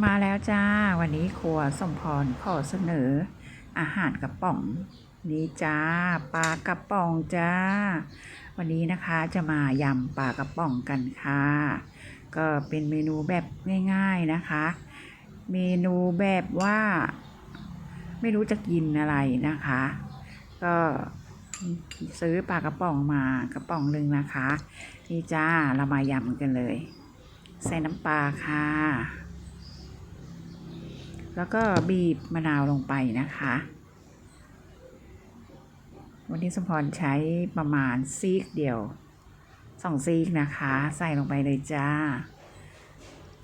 มาแล้วจ้า วันนี้ครัวสมพรขอเสนอ อาหารกระป๋อง นี่จ้าปลากระป๋องจ้า วันนี้นะคะจะมายำปลากระป๋องกันค่ะ ก็เป็นเมนูแบบง่ายๆนะคะ เมนูแบบว่า ไม่รู้จะกินอะไรนะคะ ก็ซื้อปลากระป๋องมากระป๋องหนึ่งนะคะ นี่จ้าเรามายำกันเลย ใส่น้ำปลาค่ะ แล้วก็บีบมะนาวลงไปนะคะ วันนี้สมพรใช้ประมาณซีกเดียวสองซีกนะคะ ใส่ลงไปเลยจ้า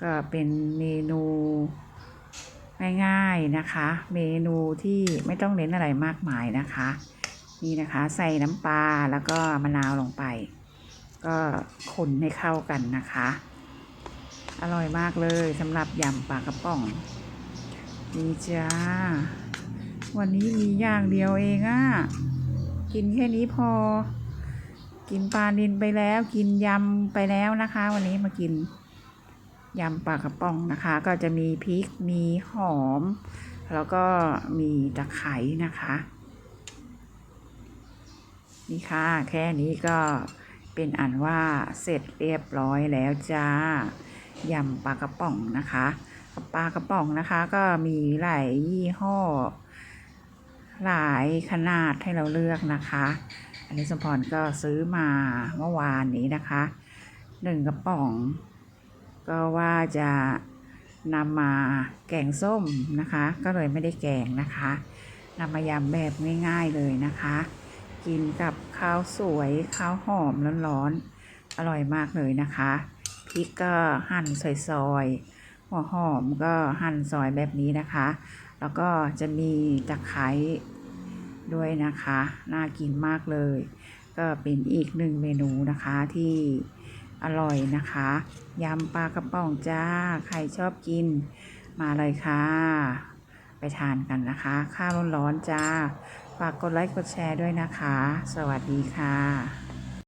ก็เป็นเมนูง่ายๆนะคะ เมนูที่ไม่ต้องเน้นอะไรมากมายนะคะ นี่นะคะใส่น้ำปลาแล้วก็มะนาวลงไป ก็คนให้เข้ากันนะคะ อร่อยมากเลยสำหรับยำปลากระป๋อง นี่จ้า วันนี้มีอย่างเดียวเองอะ่ะ กินแค่นี้พอ กินปลานินไปแล้ว กินยำไปแล้วนะคะ วันนี้มากินยำปลากระป๋องนะคะ ก็จะมีพริก มีหอม แล้วก็มีตะไคร้นะคะ นี่ค่ะ แค่นี้ก็เป็นอันว่าเสร็จเรียบร้อยแล้วจ้ายำปลากระป๋องนะคะ ปลากระป๋องนะคะ ก็มีหลายยี่ห้อ หลายขนาดให้เราเลือกนะคะ อันนี้สมพรก็ซื้อมาเมื่อวานนี้นะคะหนึ่งกระป๋อง ก็ว่าจะนำมาแกงส้มนะคะ ก็เลยไม่ได้แกงนะคะนำมายำแบบง่ายๆเลยนะคะ กินกับข้าวสวยข้าวหอมร้อนๆอร่อยมากเลยนะคะพริกก็หั่นซอยๆ หัวหอมก็หั่นซอยแบบนี้นะคะ แล้วก็จะมีตะไคร้ด้วยนะคะ น่ากินมากเลย ก็เป็นอีกหนึ่งเมนูนะคะที่อร่อยนะคะยำปลากระป๋องจ้า ใครชอบกินมาเลยค่ะ ไปทานกันนะคะ ข้าวร้อนๆจ้า ฝากกดไลค์กดแชร์ด้วยนะคะ สวัสดีค่ะ